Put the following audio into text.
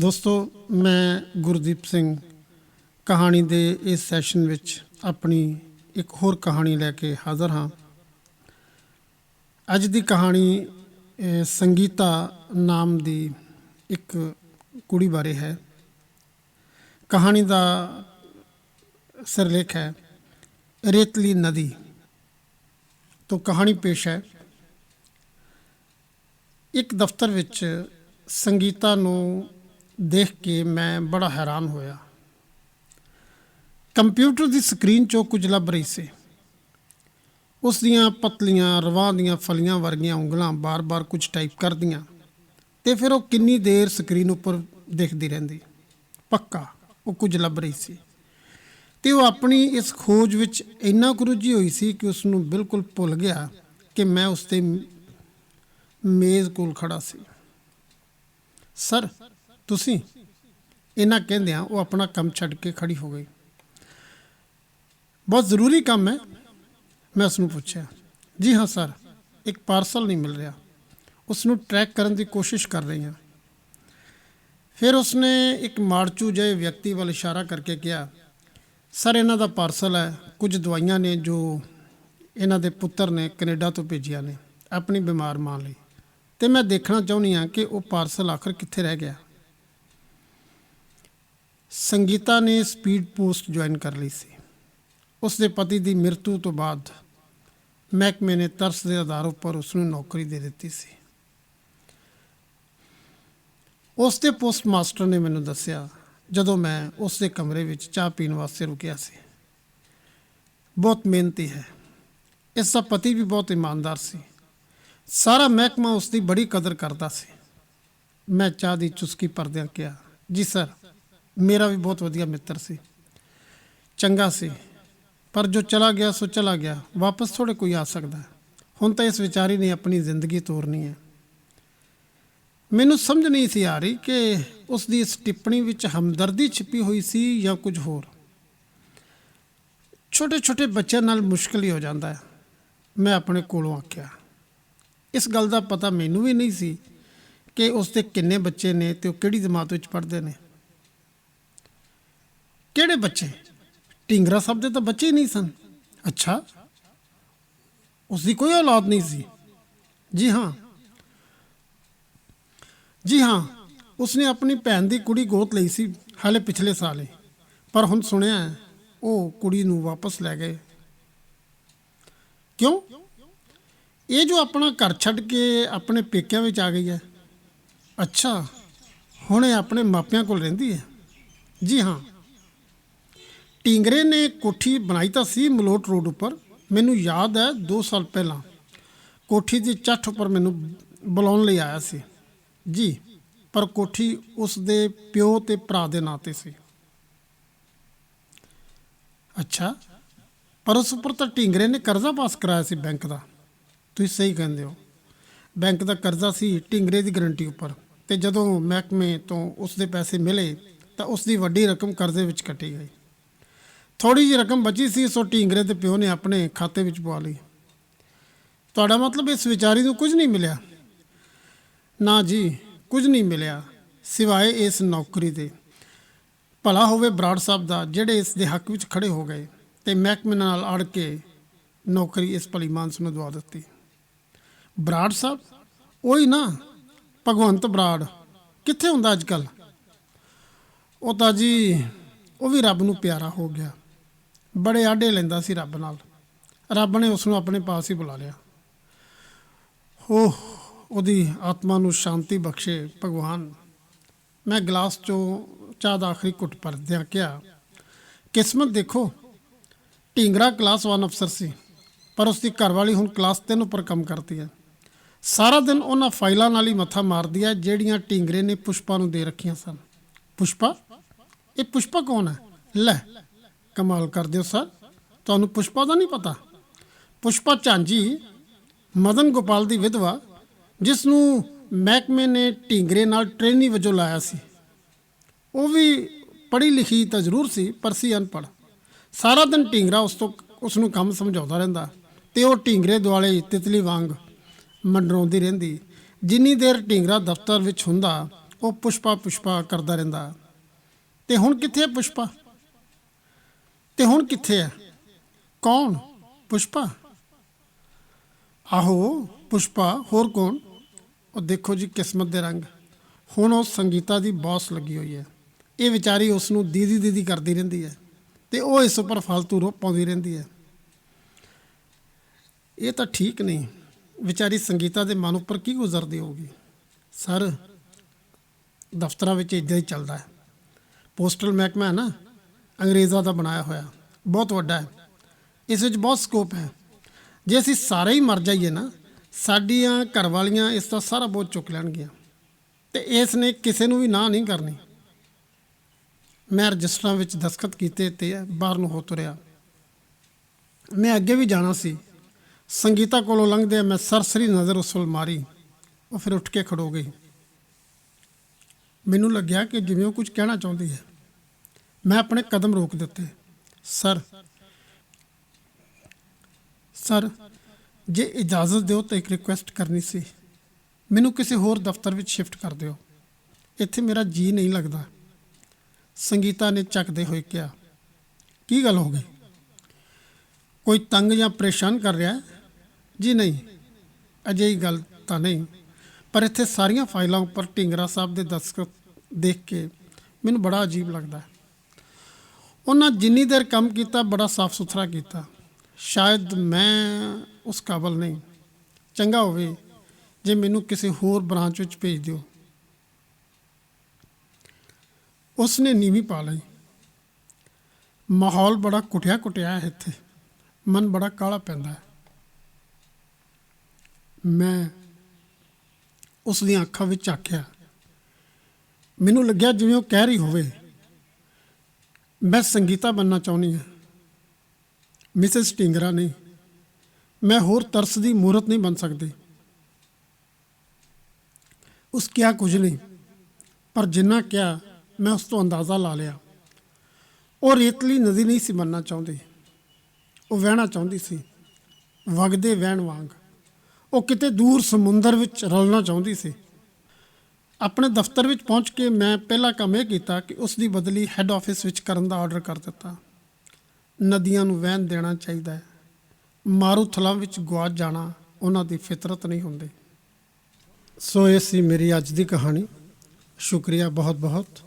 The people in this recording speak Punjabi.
ਦੋਸਤੋ, ਮੈਂ ਗੁਰਦੀਪ ਸਿੰਘ ਕਹਾਣੀ ਦੇ ਇਸ ਸੈਸ਼ਨ ਵਿੱਚ ਆਪਣੀ ਇੱਕ ਹੋਰ ਕਹਾਣੀ ਲੈ ਕੇ ਹਾਜ਼ਰ ਹਾਂ। ਅੱਜ ਦੀ ਕਹਾਣੀ ਸੰਗੀਤਾ ਨਾਮ ਦੀ ਇੱਕ ਕੁੜੀ ਬਾਰੇ ਹੈ। ਕਹਾਣੀ ਦਾ ਸਿਰਲੇਖ ਹੈ, ਰੇਤਲੀ ਨਦੀ ਤੋਂ ਕਹਾਣੀ ਪੇਸ਼ ਹੈ। ਇੱਕ ਦਫ਼ਤਰ ਵਿੱਚ ਸੰਗੀਤਾ ਨੂੰ ਦੇਖ ਕੇ ਮੈਂ ਬੜਾ ਹੈਰਾਨ ਹੋਇਆ। ਕੰਪਿਊਟਰ ਦੀ ਸਕਰੀਨ 'ਚੋਂ ਕੁਝ ਲੱਭ ਰਹੀ ਸੀ। ਉਸ ਦੀਆਂ ਪਤਲੀਆਂ, ਰਵਾਂ ਦੀਆਂ ਫਲੀਆਂ ਵਰਗੀਆਂ ਉਂਗਲਾਂ ਬਾਰ-ਬਾਰ ਕੁਝ ਟਾਈਪ ਕਰਦੀਆਂ ਤੇ ਫਿਰ ਉਹ ਕਿੰਨੀ ਦੇਰ ਸਕਰੀਨ ਉੱਪਰ ਦੇਖਦੀ ਰਹਿੰਦੀ। ਪੱਕਾ, ਉਹ ਕੁਝ ਲੱਭ ਰਹੀ ਸੀ। ਤੇ ਉਹ ਆਪਣੀ ਇਸ ਖੋਜ ਵਿੱਚ ਇੰਨਾ ਕੁ ਰੁੱਝੀ ਹੋਈ ਸੀ ਕਿ ਉਸ ਨੂੰ ਬਿਲਕੁਲ ਭੁੱਲ ਗਿਆ ਕਿ ਮੈਂ ਉਸ ਤੇ ਮੇਜ਼ ਕੋਲ ਖੜਾ ਸੀ। ਸਰ ਤੁਸੀਂ। ਇਹਨਾਂ ਕਹਿੰਦਿਆਂ ਉਹ ਆਪਣਾ ਕੰਮ ਛੱਡ ਕੇ ਖੜੀ ਹੋ ਗਈ। ਬਹੁਤ ਜ਼ਰੂਰੀ ਕੰਮ ਹੈ। ਮੈਂ ਉਸ ਨੂੰ ਪੁੱਛਿਆ, ਜੀ ਹਾਂ ਸਰ, ਇੱਕ ਪਾਰਸਲ ਨਹੀਂ ਮਿਲ ਰਿਹਾ। ਉਸ ਨੂੰ ਟਰੈਕ ਕਰਨ ਦੀ ਕੋਸ਼ਿਸ਼ ਕਰ ਰਹੀ ਹਾਂ। ਫਿਰ ਉਸਨੇ ਇੱਕ ਮਾਰਚੂ ਜਿਹੇ ਵਿਅਕਤੀ ਵੱਲ ਇਸ਼ਾਰਾ ਕਰਕੇ ਕਿਹਾ, ਸਰ, ਇਹਨਾਂ ਦਾ ਪਾਰਸਲ ਹੈ। ਕੁਝ ਦਵਾਈਆਂ ਨੇ ਜੋ ਇਹਨਾਂ ਦੇ ਪੁੱਤਰ ਨੇ ਕੈਨੇਡਾ ਤੋਂ ਭੇਜੀਆਂ ਨੇ, ਆਪਣੀ ਬਿਮਾਰ ਮਾਂ ਲਈ। ਤੇ ਮੈਂ ਦੇਖਣਾ ਚਾਹੁੰਦੀ ਹਾਂ ਕਿ ਉਹ ਪਾਰਸਲ ਆਖਰ ਕਿੱਥੇ ਰਹਿ ਗਿਆ। ਸੰਗੀਤਾ ਨੇ ਸਪੀਡ ਪੋਸਟ ਜੁਆਇਨ ਕਰ ਲਈ ਸੀ। ਉਸ ਦੇ ਪਤੀ ਦੀ ਮ੍ਰਿਤੂ ਤੋਂ ਬਾਅਦ ਮਹਿਕਮੇ ਨੇ ਤਰਸ ਦੇ ਆਧਾਰ ਉੱਪਰ ਉਸ ਨੂੰ ਨੌਕਰੀ ਦੇ ਦਿੱਤੀ ਸੀ। ਉਸ ਦੇ ਪੋਸਟ ਮਾਸਟਰ ਨੇ ਮੈਨੂੰ ਦੱਸਿਆ, ਜਦੋਂ ਮੈਂ ਉਸ ਦੇ ਕਮਰੇ ਵਿੱਚ ਚਾਹ ਪੀਣ ਵਾਸਤੇ ਰੁਕਿਆ ਸੀ। ਬਹੁਤ ਮਿਹਨਤੀ ਹੈ। ਇਸ ਦਾ ਪਤੀ ਵੀ ਬਹੁਤ ਇਮਾਨਦਾਰ ਸੀ। ਸਾਰਾ ਮਹਿਕਮਾ ਉਸ ਦੀ ਬੜੀ ਕਦਰ ਕਰਦਾ ਸੀ। ਮੈਂ ਚਾਹ ਦੀ ਚੁਸਕੀ ਭਰਦਿਆਂ ਕਿਹਾ, ਜੀ ਸਰ ਮੇਰਾ ਵੀ ਬਹੁਤ ਵਧੀਆ ਮਿੱਤਰ ਸੀ। ਚੰਗਾ ਸੀ। ਪਰ ਜੋ ਚਲਾ ਗਿਆ, ਸੋ ਚਲਾ ਗਿਆ। ਵਾਪਸ ਥੋੜੇ ਕੋਈ ਆ ਸਕਦਾ। ਹੁਣ ਤਾਂ ਇਸ ਵਿਚਾਰੀ ਨੇ ਆਪਣੀ ਜ਼ਿੰਦਗੀ ਤੋਰਨੀ ਹੈ। ਮੈਨੂੰ ਸਮਝ ਨਹੀਂ ਸੀ ਆ ਰਹੀ ਕਿ ਉਸ ਦੀ ਇਸ ਟਿੱਪਣੀ ਵਿੱਚ ਹਮਦਰਦੀ ਛਿਪੀ ਹੋਈ ਸੀ ਜਾਂ ਕੁਝ ਹੋਰ। ਛੋਟੇ ਛੋਟੇ ਬੱਚਿਆਂ ਨਾਲ ਮੁਸ਼ਕਲ ਹੀ ਹੋ ਜਾਂਦਾ ਹੈ। ਮੈਂ ਆਪਣੇ ਕੋਲੋਂ ਆਖਿਆ, ਇਸ ਗੱਲ ਦਾ ਪਤਾ ਮੈਨੂੰ ਵੀ ਨਹੀਂ ਸੀ ਕਿ ਉਸ ਦੇ ਕਿੰਨੇ ਬੱਚੇ ਨੇ ਤੇ ਉਹ ਕਿਹੜੀ ਜਮਾਤ ਵਿੱਚ ਪੜ੍ਹਦੇ ਨੇ। ਕਿਹੜੇ ਬੱਚੇ? ਢਿੰਗਰਾ ਸਾਹਿਬ ਦੇ ਤਾਂ ਬੱਚੇ ਹੀ ਨਹੀਂ ਸਨ। ਅੱਛਾ। ਉਸ ਦੀ ਕੋਈ ਔਲਾਦ ਨਹੀਂ ਸੀ। ਜੀ ਹਾਂ। ਜੀ ਹਾਂ। ਉਸਨੇ ਆਪਣੀ ਭੈਣ ਦੀ ਕੁੜੀ ਗੋਤ ਲਈ ਸੀ, ਹਾਲੇ ਪਿਛਲੇ ਸਾਲ ਹੀ। ਪਰ ਹੁਣ ਸੁਣਿਆ ਉਹ ਕੁੜੀ ਨੂੰ ਵਾਪਸ ਲੈ ਗਏ। ਕਿਉਂ? ਇਹ ਜੋ ਆਪਣਾ ਘਰ ਛੱਡ ਕੇ ਆਪਣੇ ਪੇਕਿਆਂ ਵਿੱਚ ਆ ਗਈ ਹੈ। ਅੱਛਾ। ਹੁਣ ਇਹ ਆਪਣੇ ਮਾਪਿਆਂ ਕੋਲ ਰਹਿੰਦੀ ਹੈ। ਜੀ ਹਾਂ। ਟਿੰਗਰੇ ਨੇ ਕੋਠੀ ਬਣਾਈ ਤਾਂ ਸੀ ਮਲੋਟ ਰੋਡ ਉੱਪਰ। ਮੈਨੂੰ ਯਾਦ ਹੈ 2 ਸਾਲ ਪਹਿਲਾਂ। ਕੋਠੀ ਦੀ ਚੱਠ ਉੱਪਰ ਮੈਨੂੰ ਬੁਲਾਉਣ ਲਈ ਆਇਆ ਸੀ। ਜੀ, ਪਰ ਕੋਠੀ ਉਸ ਦੇ ਪਿਓ ਤੇ ਭਰਾ ਦੇ ਨਾਂ ਤੇ ਸੀ। ਅੱਛਾ, ਪਰ ਉਸ ਉੱਪਰ ਤਾਂ ਢਿੰਗਰੇ ਨੇ ਕਰਜ਼ਾ ਪਾਸ ਕਰਾਇਆ ਸੀ ਬੈਂਕ ਦਾ। ਤੁਸੀਂ ਸਹੀ ਕਹਿੰਦੇ ਹੋ। ਬੈਂਕ ਦਾ ਕਰਜ਼ਾ ਸੀ ਢਿੰਗਰੇ ਦੀ ਗਰੰਟੀ ਉੱਪਰ। ਤੇ ਜਦੋਂ ਮਹਿਕਮੇ ਤੋਂ ਉਸ ਦੇ ਪੈਸੇ ਮਿਲੇ ਤਾਂ ਉਸ ਦੀ ਵੱਡੀ ਰਕਮ ਕਰਜ਼ੇ ਵਿੱਚ ਕੱਟੀ ਗਈ। ਥੋੜੀ ਜਿਹੀ ਰਕਮ ਬਚੀ ਸੀ, ਸੋ ਢੀਂਗਰੇ ਦੇ ਪਿਓ ਨੇ ਆਪਣੇ ਖਾਤੇ ਵਿੱਚ ਪਵਾ ਲਈ। ਤੁਹਾਡਾ ਮਤਲਬ ਇਸ ਵਿਚਾਰੀ ਨੂੰ ਕੁਝ ਨਹੀਂ ਮਿਲਿਆ? ਨਾ ਜੀ, ਕੁਝ ਨਹੀਂ ਮਿਲਿਆ, ਸਿਵਾਏ ਇਸ ਨੌਕਰੀ ਦੇ। ਭਲਾ ਹੋਵੇ ਬਰਾੜ ਸਾਹਿਬ ਦਾ, ਜਿਹੜੇ ਇਸ ਦੇ ਹੱਕ ਵਿੱਚ ਖੜੇ ਹੋ ਗਏ ਤੇ ਮਹਿਕਮੇ ਨਾਲ ਅੜ ਕੇ ਨੌਕਰੀ ਇਸ ਭਲੀ ਮਾਨਸ ਨੂੰ ਦਵਾ ਦਿੱਤੀ। ਬਰਾੜ ਸਾਹਿਬ, ਉਹੀ ਨਾ, ਭਗਵੰਤ ਬਰਾੜ, ਕਿੱਥੇ ਹੁੰਦਾ ਅੱਜ ਕੱਲ ਉਹ ਤਾਂ ਜੀ, ਉਹ ਵੀ ਰੱਬ ਨੂੰ ਪਿਆਰਾ ਹੋ ਗਿਆ। ਬੜੇ ਆਡੇ ਲੈਂਦਾ ਸੀ ਰੱਬ ਨਾਲ। ਰੱਬ ਨੇ ਉਸ ਨੂੰ ਆਪਣੇ ਪਾਸ ਹੀ ਬੁਲਾ ਲਿਆ। ਹੋ ਉਹਦੀ ਆਤਮਾ ਨੂੰ ਸ਼ਾਂਤੀ ਬਖਸ਼ੇ ਭਗਵਾਨ। ਮੈਂ ਗਲਾਸ ਚੋਂ ਚਾਹ ਦਾ ਆਖਰੀ ਘੁੱਟ ਭਰਦਿਆਂ ਕਿਹਾ, ਕਿਸਮਤ ਦੇਖੋ, ਢਿੰਗਰਾ ਕਲਾਸ 1 ਅਫਸਰ ਸੀ, ਪਰ ਉਸ ਦੀ ਘਰਵਾਲੀ ਹੁਣ ਕਲਾਸ 3 ਉੱਪਰ ਕੰਮ ਕਰਦੀ ਹੈ। ਸਾਰਾ ਦਿਨ ਉਹਨਾਂ ਫਾਈਲਾਂ ਨਾਲ ਹੀ ਮੱਥਾ ਮਾਰਦੀ ਹੈ, ਜਿਹੜੀਆਂ ਢਿੰਗਰੇ ਨੇ ਪੁਸ਼ਪਾ ਨੂੰ ਦੇ ਰੱਖੀਆਂ ਸਨ। ਪੁਸ਼ਪਾ? ਇਹ ਪੁਸ਼ਪਾ ਕੌਣ ਹੈ? ਲੈ ਕਮਾਲ ਕਰਦੇ ਹੋ, ਸਰ। ਤੁਹਾਨੂੰ ਪੁਸ਼ਪਾ ਦਾ ਨਹੀਂ ਪਤਾ? ਪੁਸ਼ਪਾ ਝਾਂਜੀ, ਮਦਨ ਗੋਪਾਲ ਦੀ ਵਿਧਵਾ, ਜਿਸ ਨੂੰ ਮਹਿਕਮੇ ਨੇ ਢਿੰਗਰੇ ਨਾਲ ਟ੍ਰੇਨੀ ਵਜੋਂ ਲਾਇਆ ਸੀ। ਉਹ ਵੀ ਪੜ੍ਹੀ ਲਿਖੀ ਤਾਂ ਜ਼ਰੂਰ ਸੀ, ਪਰ ਸੀ ਅਨਪੜ੍ਹ। ਸਾਰਾ ਦਿਨ ਢਿੰਗਰਾ ਉਸ ਤੋਂ, ਉਸ ਨੂੰ ਕੰਮ ਸਮਝਾਉਂਦਾ ਰਹਿੰਦਾ। ਤੇ ਉਹ ਢਿੰਗਰੇ ਦੁਆਲੇ ਹੀ ਤਿਤਲੀ ਵਾਂਗ ਮੰਡਰਾਉਂਦੀ ਰਹਿੰਦੀ। ਜਿੰਨੀ ਦੇਰ ਢਿੰਗਰਾ ਦਫ਼ਤਰ ਵਿੱਚ ਹੁੰਦਾ, ਉਹ ਪੁਸ਼ਪਾ ਪੁਸ਼ਪਾ ਕਰਦਾ ਰਹਿੰਦਾ। ਤੇ ਹੁਣ ਕਿੱਥੇ ਹੈ ਪੁਸ਼ਪਾ? ਤੇ ਹੁਣ ਕਿੱਥੇ ਹੈ ਕੌਣ? ਪੁਸ਼ਪਾ? ਆਹੋ, ਪੁਸ਼ਪਾ, ਹੋਰ ਕੌਣ? ਉਹ ਦੇਖੋ ਜੀ ਕਿਸਮਤ ਦੇ ਰੰਗ। ਹੁਣ ਉਹ ਸੰਗੀਤਾ ਦੀ ਬੌਸ ਲੱਗੀ ਹੋਈ ਹੈ। ਇਹ ਵਿਚਾਰੀ ਉਸ ਨੂੰ ਦੀਦੀ ਦੀਦੀ ਕਰਦੀ ਰਹਿੰਦੀ ਹੈ ਤੇ ਉਹ ਇਸ ਉੱਪਰ ਫालतू ਰੋ ਪਾਉਂਦੀ ਰਹਿੰਦੀ ਹੈ। ਇਹ ਤਾਂ ਠੀਕ ਨਹੀਂ। ਵਿਚਾਰੀ ਸੰਗੀਤਾ ਦੇ ਮਨ ਉੱਪਰ ਕੀ ਗੁਜ਼ਰਦੀ ਹੋਊਗੀ? ਸਰ, ਦਫ਼ਤਰਾਂ ਵਿੱਚ ਇਦਾਂ ਹੀ ਚੱਲਦਾ ਹੈ। ਪੋਸਟਲ ਮਹਿਕਮਾ ਹੈ ਨਾ। ਅੰਗਰੇਜ਼ਾਂ ਦਾ ਬਣਾਇਆ ਹੋਇਆ। ਬਹੁਤ ਵੱਡਾ ਹੈ। ਇਸ ਵਿੱਚ ਬਹੁਤ ਸਕੋਪ ਹੈ। ਜੇ ਅਸੀਂ ਸਾਰੇ ਹੀ ਮਰ ਜਾਈਏ ਨਾ, ਸਾਡੀਆਂ ਘਰ ਵਾਲੀਆਂ ਇਸ ਦਾ ਸਾਰਾ ਬੋਝ ਚੁੱਕ ਲੈਣਗੀਆਂ। ਤੇ ਇਸ ਨੇ ਕਿਸੇ ਨੂੰ ਵੀ ਨਾ ਨਹੀਂ ਕਰਨੀ। ਮੈਂ ਰਜਿਸਟਰਾਂ ਵਿੱਚ ਦਸਖਤ ਕੀਤੇ ਤੇ ਬਾਹਰ ਨੂੰ ਹੋ ਤੁਰਿਆ। ਮੈਂ ਅੱਗੇ ਵੀ ਜਾਣਾ ਸੀ। ਸੰਗੀਤਾ ਕੋਲੋਂ ਲੰਘਦੇ ਮੈਂ ਸਰਸਰੀ ਨਜ਼ਰ ਉਸ ਵੱਲ ਮਾਰੀ। ਉਹ ਫਿਰ ਉੱਠ ਕੇ ਖੜੋ ਗਈ। ਮੈਨੂੰ ਲੱਗਿਆ ਕਿ ਜਿਵੇਂ ਉਹ ਕੁਝ ਕਹਿਣਾ ਚਾਹੁੰਦੀ ਹੈ। ਮੈਂ ਆਪਣੇ ਕਦਮ ਰੋਕ ਦਿੱਤੇ। ਸਰ ਸਰ, ਜੇ ਇਜਾਜ਼ਤ ਦਿਓ ਤਾਂ ਇੱਕ ਰਿਕੁਐਸਟ ਕਰਨੀ ਸੀ। ਮੈਨੂੰ ਕਿਸੇ ਹੋਰ ਦਫ਼ਤਰ ਵਿੱਚ ਸ਼ਿਫਟ ਕਰ ਦਿਓ। ਇੱਥੇ ਮੇਰਾ ਜੀ ਨਹੀਂ ਲੱਗਦਾ। ਸੰਗੀਤਾ ਨੇ ਚੱਕਦੇ ਹੋਏ ਕਿਹਾ, ਕੀ ਗੱਲ ਹੋ ਗਈ? ਕੋਈ ਤੰਗ ਜਾਂ ਪਰੇਸ਼ਾਨ ਕਰ ਰਿਹਾ ਹੈ? ਜੀ ਨਹੀਂ। ਅਜਿਹੀ ਗੱਲ ਤਾਂ ਨਹੀਂ। ਪਰ ਇੱਥੇ ਸਾਰੀਆਂ ਫਾਈਲਾਂ ਉੱਪਰ ਢਿੰਗਰਾ ਸਾਹਿਬ ਦੇ ਦਸਤਖਤ ਦੇਖ ਕੇ ਮੈਨੂੰ ਬੜਾ ਅਜੀਬ ਲੱਗਦਾ ਹੈ। ਉਹਨਾਂ ਜਿੰਨੀ ਦੇਰ ਕੰਮ ਕੀਤਾ, ਬੜਾ ਸਾਫ਼ ਸੁਥਰਾ ਕੀਤਾ। ਸ਼ਾਇਦ ਮੈਂ ਉਸ ਕਾਬਲ ਨਹੀਂ। ਚੰਗਾ ਹੋਵੇ ਜੇ ਮੈਨੂੰ ਕਿਸੇ ਹੋਰ ਬ੍ਰਾਂਚ ਵਿੱਚ ਭੇਜ ਦਿਓ। ਉਸ ਨੇ ਨੀਵੀਂ ਪਾ ਲਈ। ਮਾਹੌਲ ਬੜਾ ਕੁੱਟਿਆ ਕੁੱਟਿਆ ਹੈ ਇੱਥੇ। ਮਨ ਬੜਾ ਕਾਲਾ ਪੈਂਦਾ ਹੈ। ਮੈਂ ਉਸ ਦੀਆਂ ਅੱਖਾਂ ਵਿੱਚ ਆਖਿਆ ਮੈਨੂੰ ਲੱਗਿਆ ਜਿਵੇਂ ਉਹ ਕਹਿ ਰਹੀ ਹੋਵੇ ਮੈਂ ਸੰਗੀਤਾ ਬੰਨਾ ਚਾਹੁੰਦੀ ਹਾਂ। ਮਿਸਿਸ ਟਿੰਗਰਾ ਨਹੀਂ। ਮੈਂ ਹੋਰ ਤਰਸ ਦੀ ਮੂਰਤ ਨਹੀਂ ਬਣ ਸਕਦੀ। ਉਸ ਕਿਹਾ ਕੁਝ ਨਹੀਂ, ਪਰ ਜਿੰਨਾ ਕਿਹਾ, ਮੈਂ ਉਸ ਤੋਂ ਅੰਦਾਜ਼ਾ ਲਾ ਲਿਆ। ਉਹ ਰੇਤਲੀ ਨਦੀ ਨਹੀਂ ਸੀ ਬਣਨਾ ਚਾਹੁੰਦੀ। ਉਹ ਵਹਿਣਾ ਚਾਹੁੰਦੀ ਸੀ। ਵਗਦੇ ਵਹਿਣ ਵਾਂਗ। ਉਹ ਕਿਤੇ ਦੂਰ ਸਮੁੰਦਰ ਵਿੱਚ ਰਲਣਾ ਚਾਹੁੰਦੀ ਸੀ। ਆਪਣੇ ਦਫ਼ਤਰ ਵਿੱਚ ਪਹੁੰਚ ਕੇ ਮੈਂ ਪਹਿਲਾ ਕੰਮ ਇਹ ਕੀਤਾ ਕਿ ਉਸ ਦੀ ਬਦਲੀ ਹੈੱਡ ਆਫਿਸ ਵਿੱਚ ਕਰਨ ਦਾ ਆਰਡਰ ਕਰ ਦਿੱਤਾ। ਨਦੀਆਂ ਨੂੰ ਵਹਿਣ ਦੇਣਾ ਚਾਹੀਦਾ ਹੈ। ਮਾਰੂਥਲਾਂ ਵਿੱਚ ਗੁਆਚ ਜਾਣਾ ਉਹਨਾਂ ਦੀ ਫਿਤਰਤ ਨਹੀਂ ਹੁੰਦੀ। ਸੋ ਇਹ ਸੀ ਮੇਰੀ ਅੱਜ ਦੀ ਕਹਾਣੀ। ਸ਼ੁਕਰੀਆ ਬਹੁਤ ਬਹੁਤ